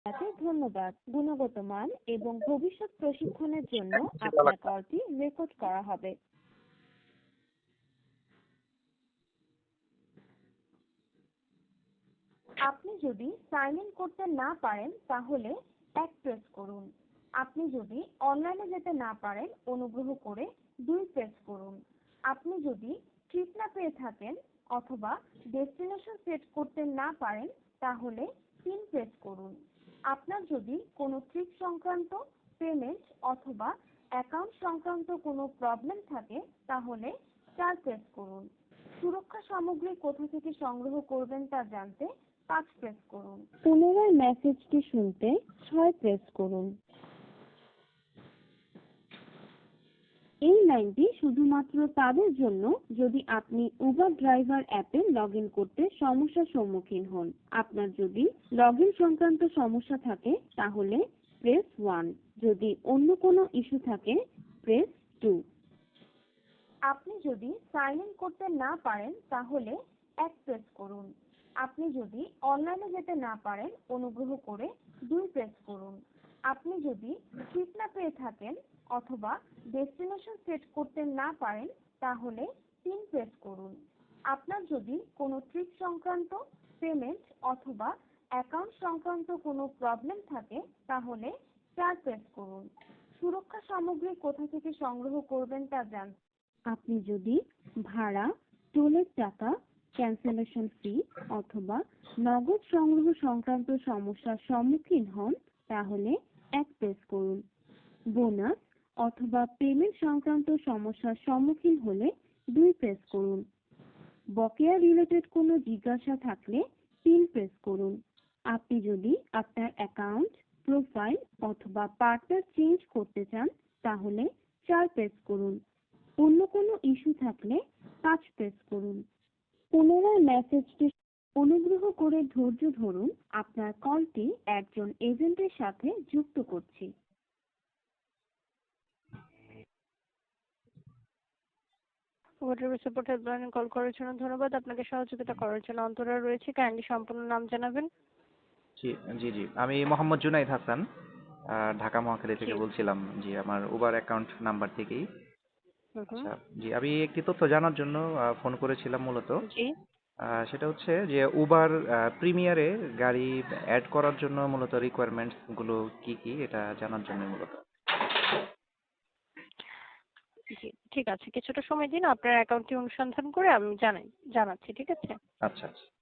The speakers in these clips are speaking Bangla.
আপনাকে ধন্যবাদ গুণগত মান এবং ভবিষ্যৎ প্রশিক্ষণের জন্য আপনার কলটি রেকর্ড করা হবে। আপনি যদি সাইন ইন করতে না পারেন তাহলে এক প্রেস করুন। আপনি যদি অনলাইনে যেতে না পারেন অনুগ্রহ করে দুই প্রেস করুন। আপনি যদি ট্রিপ না পেয়ে থাকেন অথবা ডেস্টিনেশন সেট করতে না পারেন তাহলে তিন প্রেস করুন। আপনার যদি কোনো ট্রিপ সংক্রান্ত পেমেন্ট অথবা অ্যাকাউন্ট সংক্রান্ত কোনো প্রবলেম থাকে, তাহলে চার প্রেস করুন। সুরক্ষা সামগ্রী কোথা থেকে সংগ্রহ করবেন তা জানতে পাঁচ প্রেস করুন। পুনরায় মেসেজটি শুনতে, ছয় প্রেস করুন। লাইনটি শুধুমাত্র তাদের জন্য যদি আপনি উবার ড্রাইভার অ্যাপে লগ করতে সমস্যার সম্মুখীন হন। আপনার যদি লগ সংক্রান্ত সমস্যা থাকে, তাহলে প্রেস ওয়ান যদি অন্য কোনো ইস্যু থাকে প্রেস টু আপনি যদি সাইন ইন করতে না পারেন, তাহলে এক প্রেস করুন। আপনি যদি অনলাইনে যেতে না পারেন, অনুগ্রহ করে দুই প্রেস করুন। আপনি যদি ট্রিপ না পেয়ে থাকেন অথবা ডেস্টিনেশন সেট করতে না পারেন, তাহলে তিন প্রেস করুন। আপনার যদি কোনো ট্রিপ সংক্রান্ত পেমেন্ট অথবা অ্যাকাউন্ট সংক্রান্ত কোনো প্রবলেম থাকে, তাহলে চার প্রেস করুন। সুরক্ষা সামগ্রী কোথা থেকে সংগ্রহ করবেন তা জান আপনি যদি ভাড়া টোলের টাকা ক্যান্সেলেশন ফি অথবা নগদ সংগ্রহ সংক্রান্ত সমস্যার সম্মুখীন হন, তাহলে এক প্রেস করুন। বোনাস অথবা পেমেন্ট সংক্রান্ত সমস্যার সম্মুখীন হলে দুই প্রেস করুন। বকেয়া রিলেটেড কোনো জিজ্ঞাসা থাকলে তিন প্রেস করুন। আপনি যদি আপনার অ্যাকাউন্ট প্রোফাইল অথবা পার্টনার চেঞ্জ করতে চান, তাহলে চার প্রেস করুন। অন্য কোনো ইস্যু থাকলে পাঁচ প্রেস করুন। পুনরায় মেসেজটি অনুগ্রহ করে ধৈর্য ধরুন আপনার কলটি একজন এজেন্টের সাথে যুক্ত করছি। ওয়াটার সাপোর্ট হেল্পলাইনে কল করার জন্য ধন্যবাদ। আপনাকে সহযোগিতা করার জন্য অন্তরা রয়েছে। কাইন্ডলি সম্পূর্ণ নাম জানাবেন। জি জি জি। আমি মোহাম্মদ জুনাইদ হাসান ঢাকা মহাখালী থেকে বলছিলাম জি আমার উবার অ্যাকাউন্ট নাম্বার থেকেই। আচ্ছা জি আমি একটি তথ্য জানার জন্য ফোন করেছিলাম মূলত। জি। সেটা হচ্ছে যে উবার প্রিমিয়ারে গাড়ি অ্যাড করার জন্য মূলত রিকোয়ারমেন্টসগুলো কি কি এটা জানার জন্য মূলত। জি ঠিক আছে। কিছুটা সময় দিন আপনার অ্যাকাউন্টটি অনুসন্ধান করে আমি জানাই জানাচ্ছি ঠিক আছে? আচ্ছা আচ্ছা।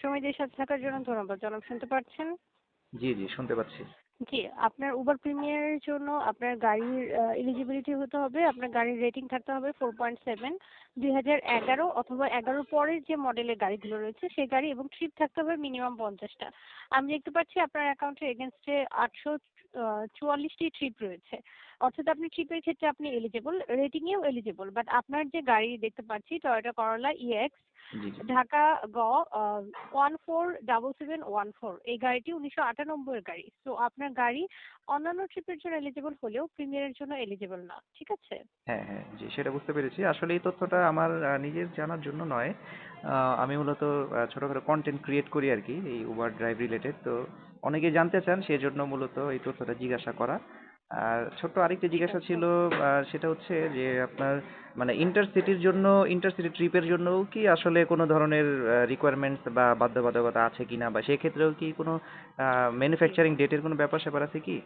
সময় দিয়ে সাথে থাকার জন্য ধন্যবাদ। জনাব শুনতে পাচ্ছেন? জি জি শুনতে পাচ্ছি। জি আপনার উবার প্রিমিয়ারের জন্য আপনার গাড়ির এলিজিবিলিটি হতে হবে আপনার গাড়ির রেটিং থাকতে হবে ফোর পয়েন্ট সেভেন দুই হাজার এগারো অথবা এগারো পরের যে মডেলের গাড়িগুলো রয়েছে সেই গাড়ি এবং ট্রিপ থাকতে হবে মিনিমাম পঞ্চাশটা। আমি দেখতে পাচ্ছি আপনার অ্যাকাউন্টের এগেনস্টে আটশো চুয়াল্লিশটি ট্রিপ রয়েছে। অর্থাৎ আপনি ট্রিপের ক্ষেত্রে আপনি এলিজিবল রেটিংয়েও এলিজিবল বাট আপনার যে গাড়ি দেখতে পাচ্ছি টয়োটা করলা ইএক্স ঢাকা গ one four double seven one four এই গাড়িটি উনিশশো আটানব্বইয়ের গাড়ি। তো আপনার গাড়ি অন্যান্য ট্রিপের জন্য এলিজিবল হলেও প্রিমিয়ারের জন্য এলিজিবল না ঠিক আছে? হ্যাঁ হ্যাঁ জি সেটা বুঝতে পেরেছি। আসলে এই তথ্যটা আমার নিজের জানার জন্য নয়। আহ, আমি মূলত ছোটখাটো কন্টেন্ট ক্রিয়েট করি আর কি এই উবার ড্রাইভ রিলেটেড তো অনেকে জানতে চান সেই জন্য মূলত এই তথ্যটা জিজ্ঞাসা করা। আর ছোট্ট আরেকটা জিজ্ঞাসা ছিল আহ, সেটা হচ্ছে যে আপনার মানে ইন্টারসিটির জন্য ইন্টারসিটি ট্রিপের জন্যও কি আসলে কোনো ধরনের রিকোয়ারমেন্টস বা বাধ্যবাধকতা আছে কিনা? বা সেক্ষেত্রেও কি কোনো ম্যানুফ্যাকচারিং ডেটের কোনো ব্যাপার স্যাপার আছে কি?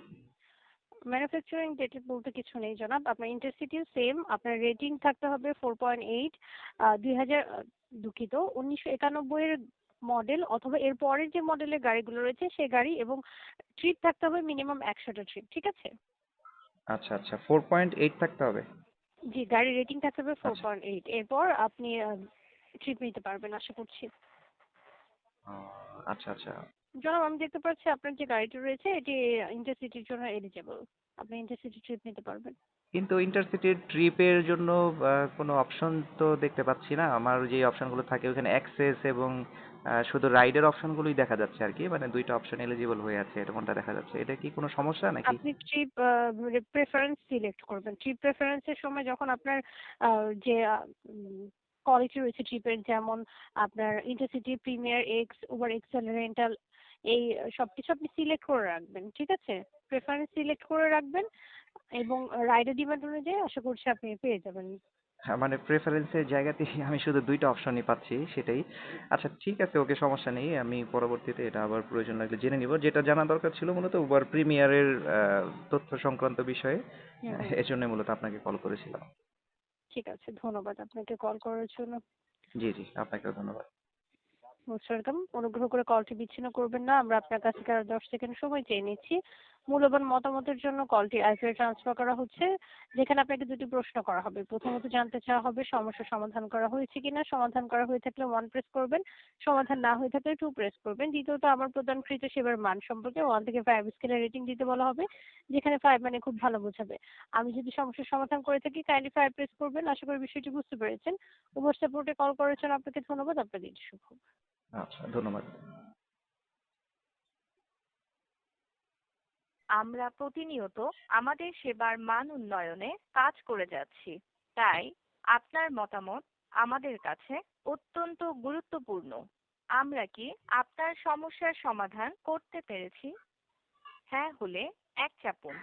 ম্যানুফ্যাকচারিং ডেটের বলতে কিছু নেই জনাব। আপনার ইন্টারসিটিও সেম আপনার রেটিং থাকতে হবে ফোর পয়েন্ট এইট দুই হাজার দুঃখিত উনিশশো একানব্বইয়ের মডেল অথবা এর পরের যে মডেলের গাড়িগুলো রয়েছে সেই গাড়ি এবং ট্রিপ থাকতে হবে মিনিমাম একশোটা ট্রিপ ঠিক আছে? আচ্ছা আচ্ছা ফোর পয়েন্ট এইট থাকতে হবে? জি গাড়ির রেটিং থাকতে হবে ফোর। পয়েন্ট এইট এরপর আপনি ট্রিপ নিতে পারবেন আশা করছি। আচ্ছা আচ্ছা। জনাব আমি দেখতে পাচ্ছি আপনার যে গাড়িটা রয়েছে এটি ইন্টারসিটির জন্য এলিজিবল আপনি ইন্টারসিটি ট্রিপ নিতে পারবেন। কিন্তু ইন্টারসিটি ট্রিপের জন্য কোনো অপশন তো দেখতে পাচ্ছি না। আমার যে অপশনগুলো থাকে ওখানে অ্যাক্সেস এবং শুধু রাইডের অপশনগুলোই দেখা যাচ্ছে আর কি মানে দুইটা অপশন এলিজিবল হয়ে আছে, এরকমটা দেখা যাচ্ছে। এটা কি কোনো সমস্যা নাকি? আপনি ট্রিপ প্রেফারেন্স সিলেক্ট করবেন। ট্রিপ প্রেফারেন্সের সময় যখন আপনার যে কোয়ালিটি রয়েছে ট্রিপের যেমন আপনার intercity premier X Uber XL rental এই সব কিছু আপনি সিলেক্ট করে রাখবেন, ঠিক আছে? প্রেফারেন্স সিলেক্ট করে রাখবেন। এবং রাইডের ডিমান্ড অনুযায়ী আশা করছি আপনি পেয়ে যাবেন। হ্যাঁ, মানে প্রেফারেন্সের জায়গাতে আমি শুধু দুইটা অপশনই পাচ্ছি সেটাই। আচ্ছা ঠিক আছে ওকে সমস্যা নেই আমি পরবর্তীতে এটা আবার প্রয়োজন লাগলে জেনে নিব। যেটা জানা দরকার ছিল মূলত উবার প্রিমিয়ারের তথ্য সংক্রান্ত বিষয়ে। এজন্য মূলত আপনাকে কল করেছিলাম। ঠিক আছে ধন্যবাদ আপনাকে কল করার জন্য। জি জি আপনাকেও ধন্যবাদ। Most welcome. অনুগ্রহ করে কলটি বিচ্ছিন্ন করবেন না। আমরা আপনার কাছ থেকে আরও দশ সেকেন্ড সময় চেয়ে নিচ্ছি। মূল্যবান মতামতের জন্য কলটি আইপিএ ট্রান্সফার করা হচ্ছে, যেখানে আপনাকে দুটি প্রশ্ন করা হবে। প্রথমত জানতে চাওয়া হবে সমস্যার সমাধান করা হয়েছে কিনা। সমাধান করা হয়ে থাকলে ওয়ান প্রেস করবেন, সমাধান না হয়ে থাকলে টু প্রেস করবেন। দ্বিতীয়ত, আমার প্রদানকৃত সেবার মান সম্পর্কে ওয়ান থেকে ফাইভ স্কেলে রেটিং দিতে বলা হবে, যেখানে ফাইভ মানে খুব ভালো বোঝাবে। আমি যদি সমস্যার সমাধান করে থাকি কাইন্ডলি ফাইভ প্রেস করবেন। আশা করি বিষয়টি বুঝতে পেরেছেন। সাপোর্টে কল করার জন্য আপনাকে ধন্যবাদ। আপনার দিন শুভ। আচ্ছা ধন্যবাদ। আমরা প্রতিনিয়ত আমাদের সেবার মান উন্নয়নে কাজ করে যাচ্ছি। তাই আপনার মতামত আমাদের কাছে অত্যন্ত গুরুত্বপূর্ণ। আমরা কি আপনার সমস্যার সমাধান করতে পেরেছি? হ্যাঁ হলে এক চাপুন।